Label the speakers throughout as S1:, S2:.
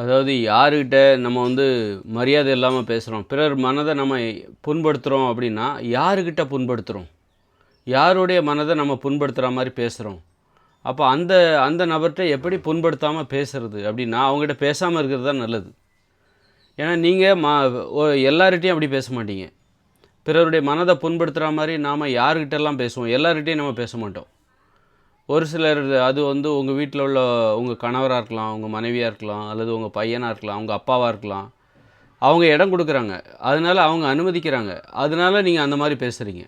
S1: அதாவது யாருக்கிட்ட நம்ம வந்து மரியாதை இல்லாமல் பேசுகிறோம் பிறர் மனதை நம்ம புண்படுத்துகிறோம் அப்படின்னா யாருக்கிட்ட புண்படுத்துகிறோம் யாருடைய மனதை நம்ம புண்படுத்துகிற மாதிரி பேசுகிறோம் அப்போ அந்த அந்த நபர்கிட்ட எப்படி புண்படுத்தாமல் பேசுறது அப்படின்னா அவங்ககிட்ட பேசாமல் இருக்கிறது தான் நல்லது. ஏன்னா நீங்கள் மா எல்லார்கிட்டையும் அப்படி பேச மாட்டீங்க. பிறருடைய மனதை புண்படுத்துகிற மாதிரி நாம் யாருக்கிட்டெல்லாம் பேசுவோம்? எல்லார்கிட்டையும் நம்ம பேச மாட்டோம். ஒரு சிலர் அது வந்து உங்கள் வீட்டில் உள்ள உங்கள் கணவராக இருக்கலாம் உங்கள் மனைவியாக இருக்கலாம் அல்லது உங்கள் பையனாக இருக்கலாம் உங்கள் அப்பாவாக இருக்கலாம் அவங்க இடம் கொடுக்குறாங்க. அதனால அவங்க அனுமதிக்கிறாங்க. அதனால நீங்கள் அந்த மாதிரி பேசுகிறீங்க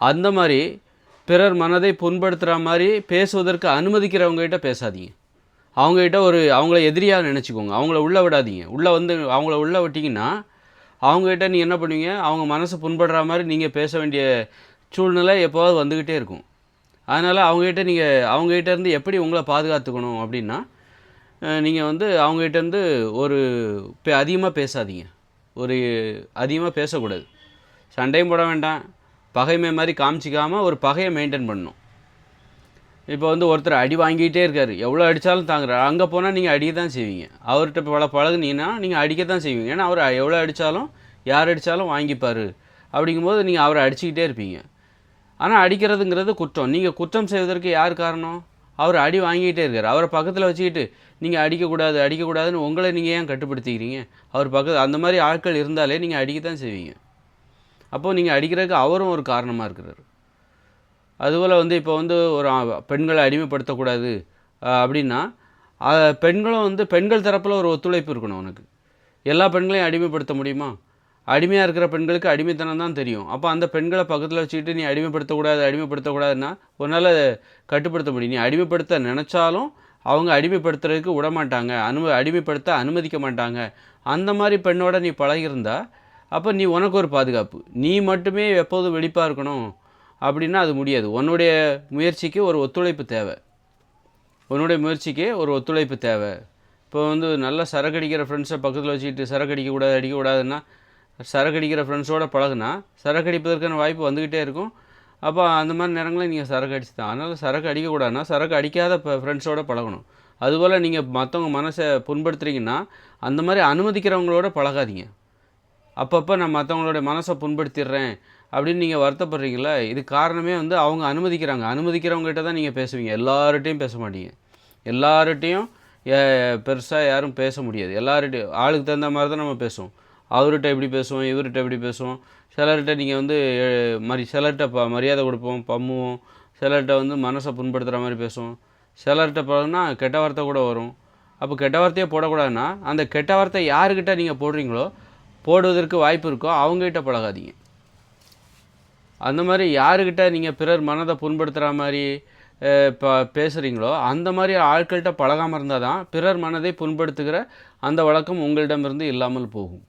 S1: அந்த மாதிரி பிறர் மனதை புண்படுத்துகிற மாதிரி பேசுவதற்கு அனுமதிக்கிறவங்ககிட்ட பேசாதீங்க. அவங்ககிட்ட ஒரு அவங்கள எதிரியாக நினச்சிக்கோங்க. அவங்கள உள்ளே விடாதீங்க. உள்ளே வந்து அவங்கள உள்ளே விட்டிங்கன்னா அவங்ககிட்ட நீங்கள் என்ன பண்ணுவீங்க? அவங்க மனசு புண்படுற மாதிரி நீங்கள் பேச வேண்டிய சூழ்நிலை எப்போவாது வந்துக்கிட்டே இருக்கும். அதனால் அவங்ககிட்ட நீங்கள் அவங்ககிட்ட இருந்து எப்படி உங்களை பாதுகாத்துக்கணும் அப்படின்னா நீங்கள் வந்து அவங்ககிட்ட இருந்து ஒரு அதிகமாக பேசாதீங்க. ஒரு அதிகமாக பேசக்கூடாது. சண்டையும் போட வேண்டாம். பகைமை மாதிரி காமிச்சிக்காமல் ஒரு பகையை மெயின்டைன் பண்ணணும். இப்போ வந்து ஒருத்தர் அடி வாங்கிட்டே இருக்கார். எவ்வளோ அடித்தாலும் தாங்குறாரு அங்கே போனால் நீங்கள் அடிக்க தான் செய்வீங்க. அவர்கிட்ட பழ பழகுனீங்கன்னா நீங்கள் அடிக்க தான் செய்வீங்க. ஏன்னா அவர் எவ்வளோ அடித்தாலும் யார் அடித்தாலும் வாங்கிப்பார். அப்படிங்கும்போது நீங்கள் அவரை அடிச்சுக்கிட்டே இருப்பீங்க. ஆனால் அடிக்கிறதுங்கிறது குற்றம். நீங்கள் குற்றம் செய்வதற்கு யார் காரணம்? அவர் அடி வாங்கிக்கிட்டே இருக்கார். அவரை பக்கத்தில் வச்சுக்கிட்டு நீங்கள் அடிக்கக்கூடாது அடிக்கக்கூடாதுன்னு உங்களை நீங்கள் ஏன் கட்டுப்படுத்திக்கிறீங்க? அவர் பக்கத்து அந்த மாதிரி ஆட்கள் இருந்தாலே நீங்கள் அடிக்க தான் செய்வீங்க. அப்போது நீங்கள் அடிக்கிறதுக்கு அவரும் ஒரு காரணமாக இருக்கிறார். அதுபோல் வந்து இப்போ வந்து ஒரு பெண்களை அடிமைப்படுத்தக்கூடாது அப்படின்னா பெண்களும் வந்து பெண்கள் தரப்பில் ஒரு ஒத்துழைப்பு இருக்கணும் உனக்கு. எல்லா பெண்களையும் அடிமைப்படுத்த முடியுமா? அடிமையாக இருக்கிற பெண்களுக்கு அடிமைத்தனம் தான் தெரியும். அப்போ அந்த பெண்களை பக்கத்தில் வச்சுக்கிட்டு நீ அடிமைப்படுத்தக்கூடாது அடிமைப்படுத்தக்கூடாதுன்னா உன்னால் கட்டுப்படுத்த முடியும். நீ அடிமைப்படுத்த நினச்சாலும் அவங்க அடிமைப்படுத்துறதுக்கு விட மாட்டாங்க அனும அடிமைப்படுத்த அனுமதிக்க மாட்டாங்க. அந்த மாதிரி பெண்ணோட நீ பழகியிருந்தா அப்போ நீ உனக்கு ஒரு பாதுகாப்பு. நீ மட்டுமே எப்போதும் வெடிப்பாக இருக்கணும் அப்படின்னா அது முடியாது. உன்னுடைய முயற்சிக்கு ஒரு ஒத்துழைப்பு தேவை. உன்னுடைய முயற்சிக்கு ஒரு ஒத்துழைப்பு தேவை. இப்போ வந்து நல்லா சரக்கு அடிக்கிற ஃப்ரெண்ட்ஸை பக்கத்தில் வச்சுக்கிட்டு சரக்கு அடிக்கக்கூடாது அடிக்கக்கூடாதுன்னா சரக்கு அடிக்கிற பழகுனா சரக்கு அடிப்பதற்கான வாய்ப்பு வந்துக்கிட்டே இருக்கும். அப்போ அந்த மாதிரி நேரங்களில் நீங்கள் சரக்கு அடிச்சு தான். அதனால் சரக்கு அடிக்கக்கூடாதுன்னா சரக்கு அடிக்காத ஃப்ரெண்ட்ஸோடு பழகணும். அதுபோல் நீங்கள் மற்றவங்க மனசை புண்படுத்துகிறீங்கன்னா அந்த மாதிரி அனுமதிக்கிறவங்களோட பழகாதீங்க. அப்பப்போ நான் மற்றவங்களோட மனசை புண்படுத்திடுறேன் அப்படின்னு நீங்கள் வருத்தப்படுறீங்களா இது காரணமே வந்து அவங்க அனுமதிக்கிறாங்க. அனுமதிக்கிறவங்ககிட்ட தான் நீங்கள் பேசுவீங்க. எல்லார்கிட்டையும் பேச மாட்டீங்க. எல்லார்கிட்டையும் பெருசாக யாரும் பேச முடியாது. எல்லார்கிட்டையும் ஆளுக்கு தகுந்த மாதிரி தான் நம்ம பேசுவோம். அவர்கிட்ட எப்படி பேசுவோம் இவர்கிட்ட எப்படி பேசுவோம்? சிலர்கிட்ட நீங்கள் வந்து மரி சிலர்கிட்ட ப மரியாதை கொடுப்போம் பம்முவோம். சிலர்கிட்ட வந்து மனசை புண்படுத்துகிற மாதிரி பேசுவோம். சிலர்கிட்ட பழகுனா கெட்ட வார்த்தை கூட வரும். அப்போ கெட்ட வார்த்தையே போடக்கூடாதுன்னா அந்த கெட்ட வார்த்தை யாருக்கிட்ட நீங்கள் போடுறீங்களோ போடுவதற்கு வாய்ப்பு இருக்கோ அவங்ககிட்ட பழகாதீங்க. அந்த மாதிரி யாருக்கிட்ட நீங்கள் பிறர் மனதை புண்படுத்துகிற மாதிரி இப்போ பேசுகிறீங்களோ அந்த மாதிரி ஆட்கள்கிட்ட பழகாமல் இருந்தால் தான் பிறர் மனதை புண்படுத்துகிற அந்த வழக்கம் உங்களிடமிருந்து இல்லாமல் போகும்.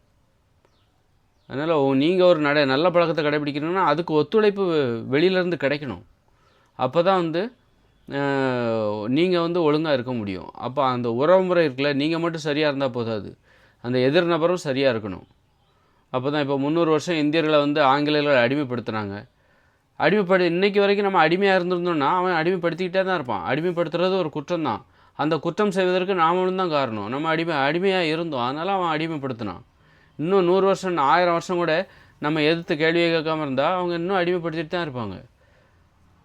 S1: அதனால் நீங்கள் ஒரு நட நல்ல பழக்கத்தை கடைபிடிக்கணும்னா அதுக்கு ஒத்துழைப்பு வெளியிலேருந்து கிடைக்கணும். அப்போ தான் வந்து நீங்கள் வந்து ஒழுங்காக இருக்க முடியும். அப்போ அந்த உறவுமுறை இருக்குல்ல நீங்கள் மட்டும் சரியாக இருந்தால் போதாது. அந்த எதிர் நபரும் சரியாக இருக்கணும். அப்போ தான் இப்போ முந்நூறு வருஷம் இந்தியர்களை வந்து ஆங்கிலேயர்கள் அடிமைப்படுத்துனாங்க. அடிமைப்படு இன்றைக்கி வரைக்கும் நம்ம அடிமையாக இருந்திருந்தோம்னா அவன் அடிமைப்படுத்திக்கிட்டே தான் இருப்பான். அடிமைப்படுத்துறது ஒரு குற்றம் தான் அந்த குற்றம் செய்வதற்கு நாமளும் தான் காரணம். நம்ம அடிமை அடிமையாக இருந்தோம். அதனால் அவன் அடிமைப்படுத்தினான். இன்னும் நூறு வருஷம் ஆயிரம் வருஷம் கூட நம்ம எதிர்த்து கேள்வியை கேட்காம இருந்தால் அவங்க இன்னும் அடிமைப்படுத்திட்டு தான் இருப்பாங்க.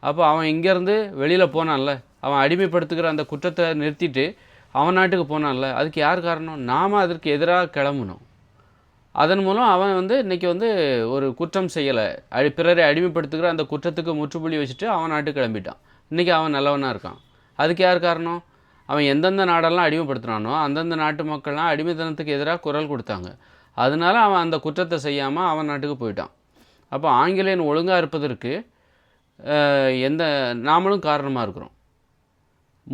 S1: அப்போ அவன் இங்கேருந்து வெளியில் போனான்ல. அவன் அடிமைப்படுத்துகிற அந்த குற்றத்தை நிறுத்திட்டு அவன் நாட்டுக்கு போனான்ல. அதுக்கு யார் காரணம்? நாம் அதற்கு எதிராக கிளம்பணும். அதன் மூலம் அவன் வந்து இன்னைக்கு வந்து ஒரு குற்றம் செய்யலை. அடி பிறரை அடிமைப்படுத்துகிற அந்த குற்றத்துக்கு முற்றுப்புள்ளி வச்சுட்டு அவன் நாட்டுக்கு கிளம்பிட்டான். இன்றைக்கி அவன் நல்லவனாக இருக்கான். அதுக்கு யார் காரணம்? அவன் எந்தெந்த நாடெல்லாம் அடிமைப்படுத்துனானோ அந்தந்த நாட்டு மக்கள்லாம் அடிமைத்தனத்துக்கு எதிராக குரல் கொடுத்தாங்க. அதனால அவன் அந்த குற்றத்தை செய்யாமல் அவன் நாட்டுக்கு போயிட்டான். அப்போ ஆங்கிலேயன் ஒழுங்காக இருப்பதற்கு எந்த நாமளும் காரணமாக இருக்கிறோம்.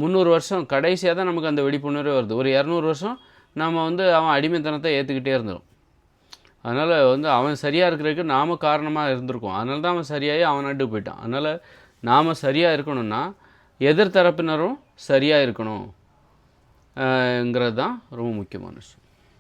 S1: முந்நூறு வருஷம் கடைசியாக தான் நமக்கு அந்த விழிப்புணர்வே வருது. ஒரு இரநூறு வருஷம் நம்ம வந்து அவன் அடிமைத்தனத்தை ஏற்றுக்கிட்டே இருந்தோம் அதனால் வந்து அவன் சரியாக இருக்கிறதுக்கு நாம் காரணமாக இருந்திருக்கோம். அதனால தான் அவன் சரியாகி அவன் நாட்டுக்கு போயிட்டான். அதனால் நாம் சரியாக இருக்கணும்னா எதிர்த்தரப்பினரும் சரியாக இருக்கணும் ங்கிறது தான் ரொம்ப முக்கியமான விஷயம்.